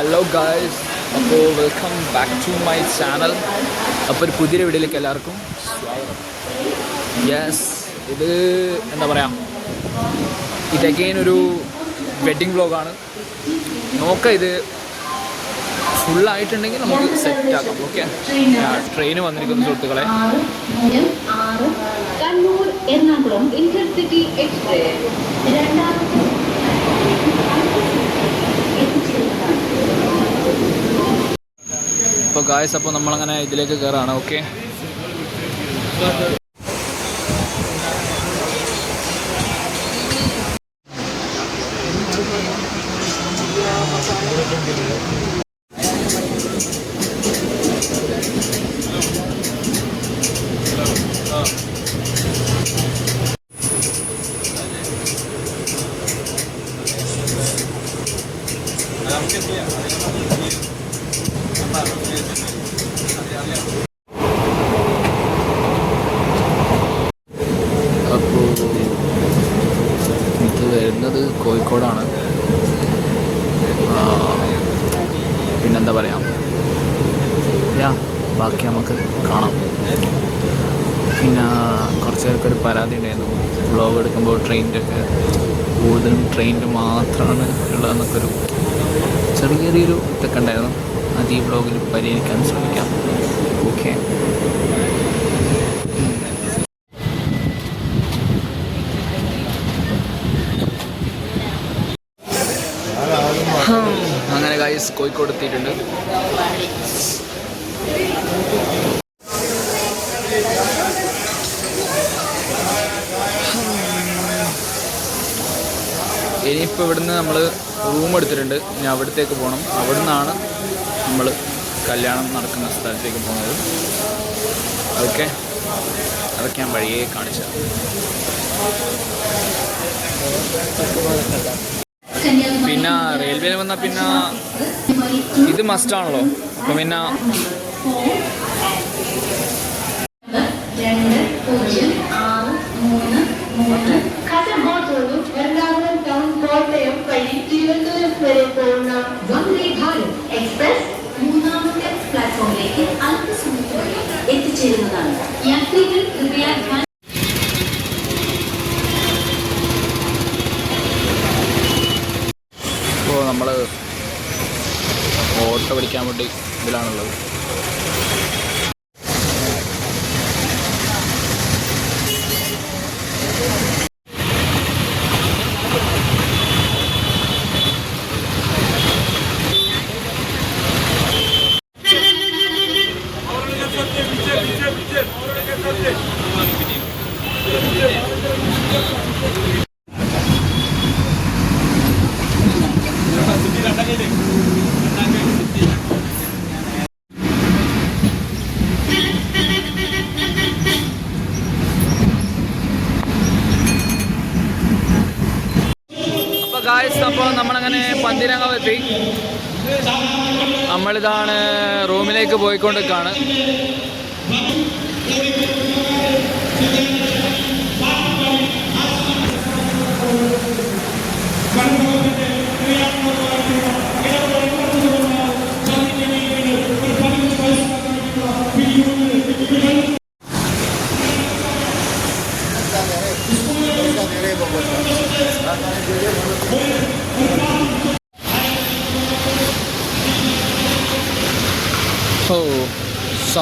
Hello guys അപ്പോൾ welcome back to my channel അപ്പോൾ ഒരു പുതിയ വീഡിയോയിലേക്ക് എല്ലാവർക്കും സ്വാഗതം. യെസ് ഇത് എന്താ പറയുക ഇത് അഗെയിൻ ഒരു വെഡിങ് വ്ലോഗാണ് നോക്കാം ഇത് ഫുള്ളായിട്ടുണ്ടെങ്കിൽ നമുക്ക് സെറ്റ് ആക്കാം ഓക്കെ ട്രെയിന് വന്നിരിക്കുന്ന സുഹൃത്തുക്കളെ. Ernakulam intercity express. ഇപ്പോൾ ഗായ്സ് അപ്പോൾ നമ്മളങ്ങനെ ഇതിലേക്ക് കയറാണ് ഓക്കെ അപ്പോൾ ഇത് വരുന്നത് കോഴിക്കോടാണ് ആ, പിന്നെന്താ പറയുക യാ ബാക്കി നമുക്ക് കാണാം പിന്നെ കുറച്ച് പേർക്ക് ഒരു പരാതി ഉണ്ടായിരുന്നു വ്ളോഗ് എടുക്കുമ്പോൾ ട്രെയിനിന്റെ ഒക്കെ കൂടുതലും ട്രെയിനിന്റെ മാത്രമാണ് ഉള്ളതെന്നൊക്കെ ഒരു ചെറിയ ചെറിയൊരു ഇതൊക്കെ ഉണ്ടായിരുന്നു അത് ഈ വ്ളോഗിൽ പരിഹരിക്കാൻ ശ്രമിക്കാം. ഓക്കെ അങ്ങനെ ഗൈസ് കോഴിക്കോട് എത്തിയിട്ടുണ്ട്. ഇനിയിപ്പോൾ ഇവിടുന്ന് നമ്മൾ റൂം എടുത്തിട്ടുണ്ട്. ഇനി അവിടത്തേക്ക് പോകണം അവിടെ നിന്നാണ് നമ്മൾ കല്യാണം നടക്കുന്ന സ്ഥലത്തേക്ക് പോകുന്നത്. അതൊക്കെ അതൊക്കെ ഞാൻ വഴിയെ കാണിച്ചു പിന്നെ റെയിൽവേയിൽ വന്നാൽ പിന്നെ ഇത് മസ്റ്റാണല്ലോ അപ്പം പിന്നെ രണ്ട് പൂജ്യം. അപ്പോൾ നമ്മളങ്ങനെ പന്തിരംഗം എത്തി. നമ്മളിതാണ് റൂമിലേക്ക് പോയിക്കൊണ്ടിരിക്കുകയാണ് ഓ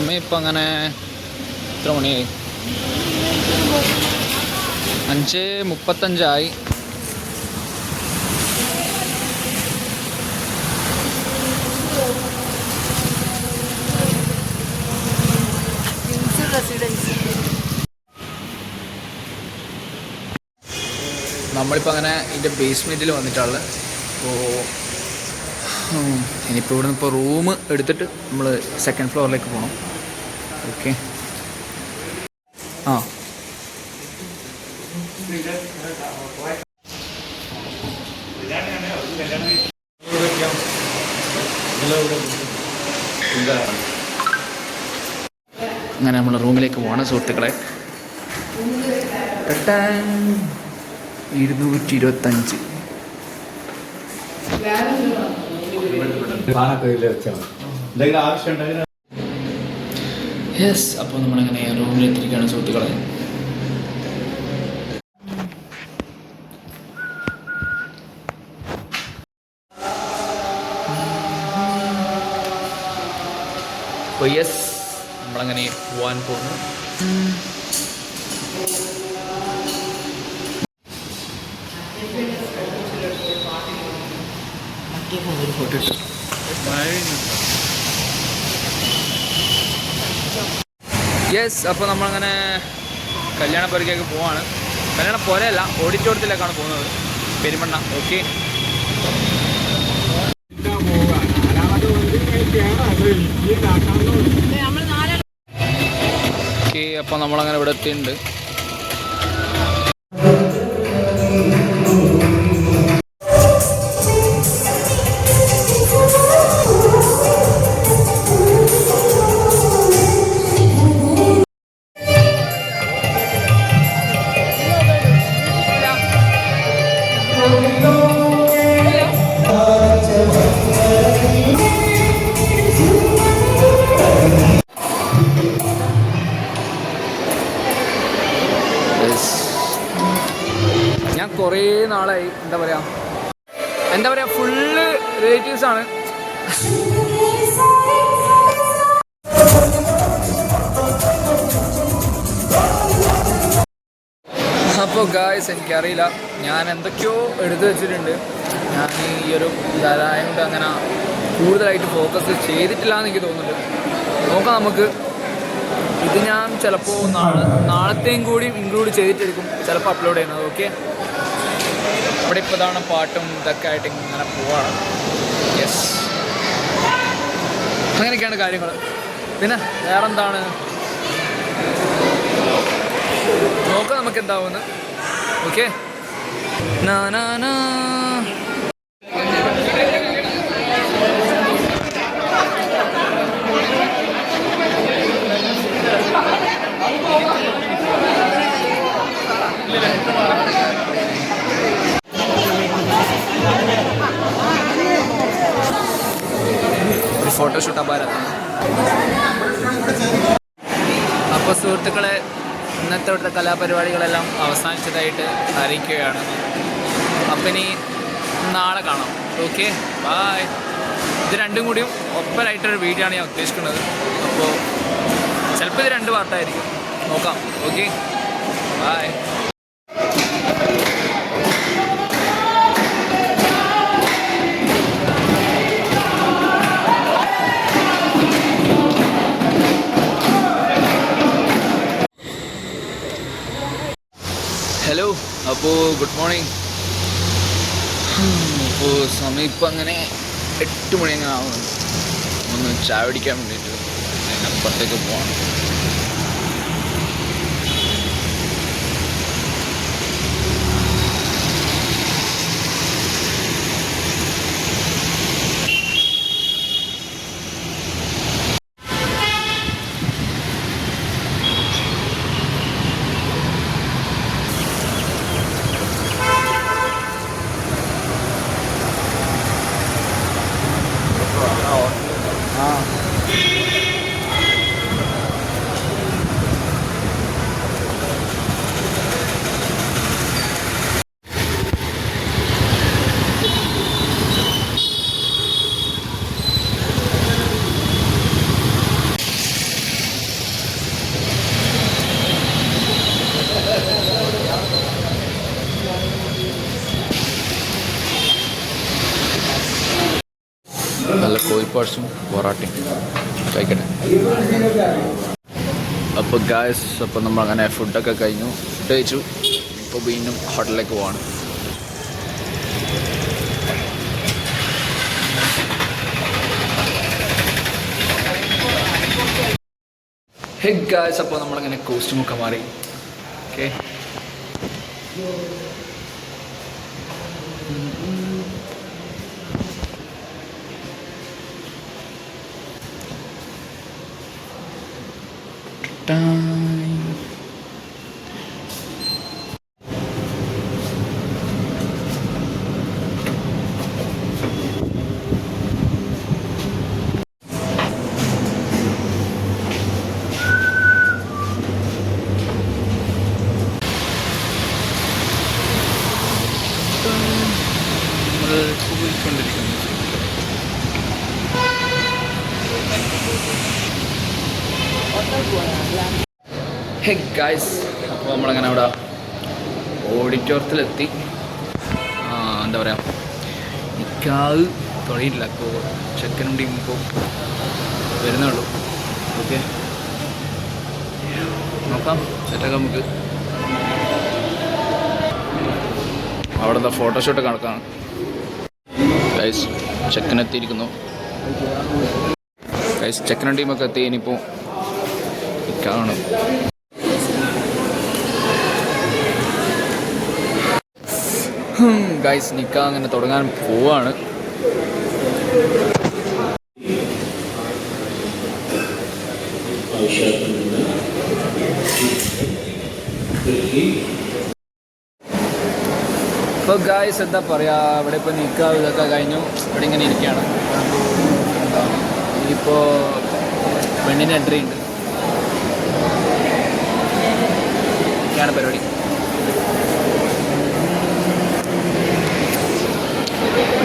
സമയം ഇപ്പം അങ്ങനെ എത്ര മണിയായി? അഞ്ച് മുപ്പത്തഞ്ചായി. നമ്മളിപ്പോൾ അങ്ങനെ ഇതിന്റെ ബേസ്മെന്റിൽ വന്നിട്ടുള്ളത് അപ്പോൾ ഇനിയിപ്പോൾ ഇവിടുന്ന് ഇപ്പോൾ റൂം എടുത്തിട്ട് നമ്മൾ സെക്കൻഡ് ഫ്ലോറിലേക്ക് പോകണം ഓക്കെ ആ. അങ്ങനെ നമ്മൾ റൂമിലേക്ക് പോകണം സുഹൃത്തുക്കളെ. ഇരുന്നൂറ്റി ഇരുപത്തഞ്ച് സാധനമൊക്കെ ഇതിൽ വെച്ചാൽ മതി എന്തെങ്കിലും ആവശ്യം ഉണ്ടെങ്കിൽ യെസ് അപ്പോൾ നമ്മളങ്ങനെ റൂമിലെത്തിയിരിക്കുകയാണ് സുഹൃത്തുക്കളെ. അപ്പോൾ യെസ് നമ്മളങ്ങനെ പോവാൻ പോകുന്നു. ഫോട്ടോ യെസ് അപ്പോൾ നമ്മളങ്ങനെ കല്യാണ പരിക്കേക്ക് പോവാണ്. കല്യാണ പുരയല്ല ഓഡിറ്റോറിയത്തിലേക്കാണ് പോകുന്നത്. പെരുമണ്ണ ഓക്കെ ഓക്കെ അപ്പോൾ നമ്മളങ്ങനെ ഇവിടെ എത്തിയിട്ടുണ്ട്. ഞാൻ കുറേ നാളായി എന്താ പറയാ? എന്താ പറയാ ഫുള്ള് റിലേറ്റീവ്സ് ആണ്. അപ്പോൾ ഗായ്സ് എനിക്കറിയില്ല. ഞാൻ എന്തൊക്കെയോ എടുത്തു വെച്ചിട്ടുണ്ട്. ഞാൻ ഈ ഒരു ഇതായതുകൊണ്ട് അങ്ങനെ കൂടുതലായിട്ട് ഫോക്കസ് ചെയ്തിട്ടില്ല എന്ന് എനിക്ക് തോന്നുന്നുണ്ട്. നോക്കാം നമുക്ക്. ഇത് ഞാൻ ചിലപ്പോൾ നാളെ നാളത്തെയും കൂടി ഇൻക്ലൂഡ് ചെയ്തിട്ടായിരിക്കും ചിലപ്പോൾ അപ്ലോഡ് ചെയ്യുന്നത് ഓക്കെ ഇവിടെ ഇപ്പോൾ ഇതാണ് പാട്ടും ഇതൊക്കെ ആയിട്ട് ഇങ്ങനെ പോവാണ്. യെസ് അങ്ങനെയൊക്കെയാണ് കാര്യങ്ങൾ പിന്നെ വേറെന്താണ്? നോക്കാം നമുക്ക് എന്താവുമെന്ന് ഓക്കെ ഫോട്ടോഷൂട്ട് അപാരം അപ്പോൾ സുഹൃത്തുക്കളെ ഇന്നത്തെ ഇവിടുത്തെ കലാപരിപാടികളെല്ലാം അവസാനിച്ചതായിട്ട് അറിയിക്കുകയാണ്. അപ്പം ഇനി നാളെ കാണാം. ഓക്കെ ബായ് ഇത് രണ്ടും കൂടിയും ഒപ്പരായിട്ടൊരു വീഡിയോ ആണ് ഞാൻ ഉദ്ദേശിക്കുന്നത്. അപ്പോൾ ചിലപ്പോൾ ഇത് രണ്ട് പാർട്ടായിരിക്കും നോക്കാം. ഓക്കെ ബായ് അപ്പോൾ ഗുഡ് മോർണിംഗ്. അപ്പോൾ സമയം ഇപ്പം അങ്ങനെ എട്ട് മണി അങ്ങനെ ആവുന്നുണ്ട് ഒന്ന് ചായ പിടിക്കാൻ വേണ്ടിയിട്ട് അപ്പുറത്തേക്ക് പോകണം ഗായസ് അപ്പം നമ്മൾ അങ്ങനെ ഫുഡൊക്കെ കഴിഞ്ഞു. ഫുഡ് കഴിച്ചു. ഇപ്പോൾ വീണ്ടും ഹോട്ടലിലേക്ക് പോവാണ്. ഹെ ഗായസ് അപ്പോൾ നമ്മളങ്ങനെ കോസ്റ്റ്യൂമൊക്കെ മാറി. Okay time. ഹേ ഗായ്സ് അപ്പോൾ നമ്മളങ്ങനെ അവിടെ ഓഡിറ്റോറിയത്തിലെത്തി എന്താ പറയുക നിൽക്കാത് തുടങ്ങിയിട്ടില്ല അപ്പോൾ ചെക്കനും ടീം ഇപ്പോൾ വരുന്നേ ഉള്ളൂ. ഓക്കെ. നോക്കാം. സെറ്റാക്കാം നമുക്ക്. അവിടുത്തെ ഫോട്ടോഷൂട്ട് കണക്കാണ് ഗൈസ് ചെക്കൻ എത്തിയിരിക്കുന്നു. ഗൈസ് ചെക്കനും ടീമൊക്കെ എത്തി. ഇനിയിപ്പോൾ നിൽക്കാണ് ഗൈസ് നിൽക്കാൻ അങ്ങനെ തുടങ്ങാൻ പോവാണ്. ഇപ്പോൾ ഗായ്സ് എന്താ പറയുക ഇവിടെ ഇപ്പോൾ നിൽക്കുക ഇതൊക്കെ കഴിഞ്ഞു. ഇവിടെ ഇങ്ങനെ ഇരിക്കുകയാണ്. ഇനിയിപ്പോൾ പെണ്ണിന് എൻട്രി ഉണ്ട് ഇതൊക്കെയാണ് പരിപാടി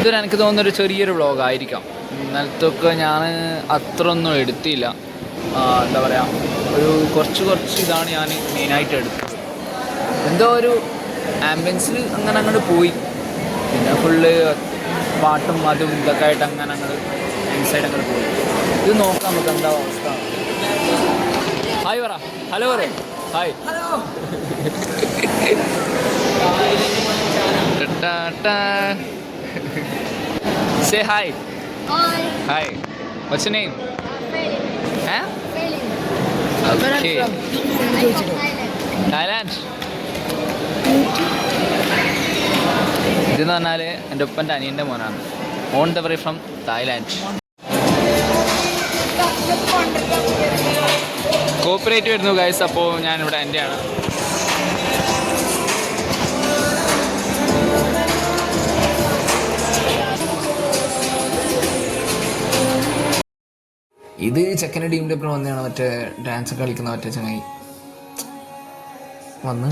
ഇതൊരു എനിക്ക് തോന്നുന്ന ഒരു ചെറിയൊരു വ്ളോഗായിരിക്കാം. ഇന്നലത്തൊക്കെ ഞാൻ അത്ര ഒന്നും എടുത്തില്ല എന്താ പറയുക ഒരു കുറച്ച് കുറച്ച് ഇതാണ് ഞാൻ മെയിനായിട്ട് എടുത്തത്. എന്തോ ഒരു ആംബുലൻസിൽ അങ്ങനെ അങ്ങോട്ട് പോയി. പിന്നെ ഫുള്ള് പാട്ടും അതും ഇതൊക്കെ ആയിട്ട് അങ്ങനെ അങ്ങോട്ട് ഇൻസൈഡ് അങ്ങോട്ട് പോയി. ഇത് നോക്കാം നമുക്ക് എന്താ അവസ്ഥ. ഹായ് പറ. ഹലോ പറ. Hi say hi Hi. hi. Hi what's name ഏ ഓക്കെ തായ്ലാൻഡ് ഇതെന്ന് പറഞ്ഞാൽ എന്റെ ഉപ്പന്റെ അനിയന്റെ മോനാണ്. On the way from Thailand corporate വരുന്നു ഗൈസ് അപ്പോൾ ഞാനിവിടെ എന്റെയാണ് ഇത് ചെക്കന്റെ ടീമിന്റെ ഒപ്പം വന്നതാണ് മറ്റേ ഡാൻസ് ഒക്കെ കളിക്കുന്ന മറ്റേ ചങ്ങായി. വന്ന്.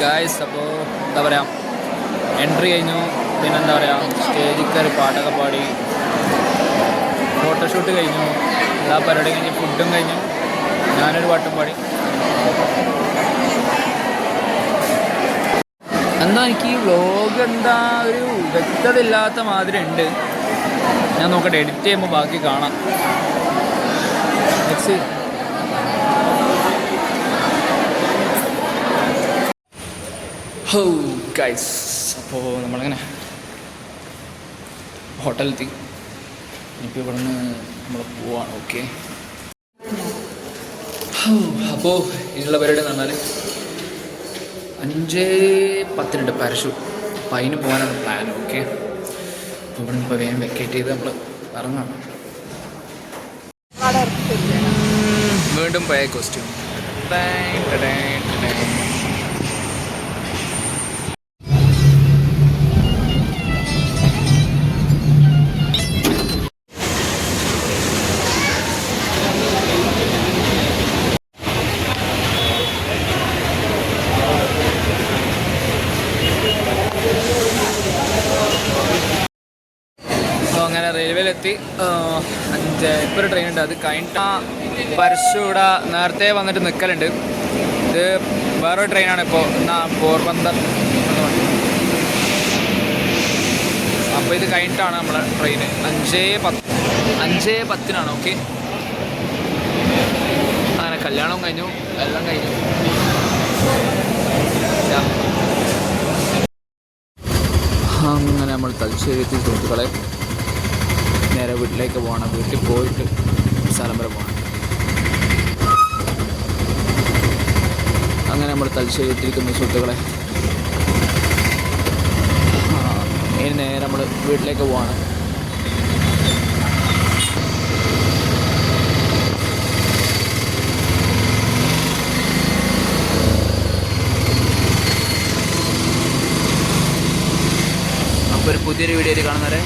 ഗായ്സ് അപ്പോൾ എന്താ പറയുക എൻട്രി കഴിഞ്ഞു. പിന്നെ എന്താ പറയുക സ്റ്റേജിൽ കയറി പാട്ടൊക്കെ പാടി. ഫോട്ടോഷൂട്ട് കഴിഞ്ഞു. എല്ലാ പരിപാടിയും കഴിഞ്ഞ് ഫുഡും കഴിഞ്ഞു. ഞാനൊരു പാട്ടും പാടി. എന്താ എനിക്ക് ഈ വ്ലോഗ് എന്താ ഒരു വ്യക്തത ഇല്ലാത്ത മാതിരി ഉണ്ട്. ഞാൻ നോക്കട്ടെ എഡിറ്റ് ചെയ്യുമ്പോൾ ബാക്കി കാണാം. ഹൗ ഗൈസ് അപ്പോൾ നമ്മളങ്ങനെ ഹോട്ടലെത്തി. ഇനിയിപ്പോൾ ഇവിടെ നിന്ന് നമ്മൾ പോവാണ് ഓക്കെ അപ്പോൾ ഇതിനുള്ള പരിപാടി എന്ന് പറഞ്ഞാൽ അഞ്ച് പത്തിനുണ്ട് പാരഷൂട്ട് അപ്പം അതിന് പോകാനാണ് പ്ലാൻ ഓക്കെ അപ്പോൾ ഇവിടെ നിന്ന് ഇപ്പോൾ വേഗം വെക്കേറ്റ് ചെയ്ത് നമ്മൾ ഇറങ്ങാം. വീണ്ടും പോയ കോസ്റ്റ്യൂം റെയിൽവേയിലെത്തി അഞ്ച് ഇപ്പോൾ ഒരു ട്രെയിൻ ഉണ്ട്. അത് കഴിഞ്ഞിട്ട് പരശൂട നേരത്തെ വന്നിട്ട് നിൽക്കലുണ്ട് ഇത് വേറൊരു ട്രെയിനാണ് ഇപ്പോൾ എന്നാ പോർബന്ദർ അപ്പോൾ ഇത് കഴിഞ്ഞിട്ടാണ് നമ്മളെ ട്രെയിൻ അഞ്ചേ പത്ത് അഞ്ചേ പത്തിനാണ് ഓക്കെ അങ്ങനെ കല്യാണം കഴിഞ്ഞു എല്ലാം കഴിഞ്ഞു. അങ്ങനെ നമ്മൾ തലശ്ശേരി എത്തി സുഹൃത്തുക്കളെ നേരെ വീട്ടിലേക്ക് പോകണം. വീട്ടിൽ പോയിട്ട് സ്ഥലം വരെ പോകണം. അങ്ങനെ നമ്മൾ തലശ്ശേരി സുഹൃത്തുക്കളെ. ഇനി നേരെ നമ്മൾ വീട്ടിലേക്ക് പോവാണ്. അപ്പോൾ ഒരു പുതിയൊരു വീഡിയോയിൽ കാണുന്നവരെ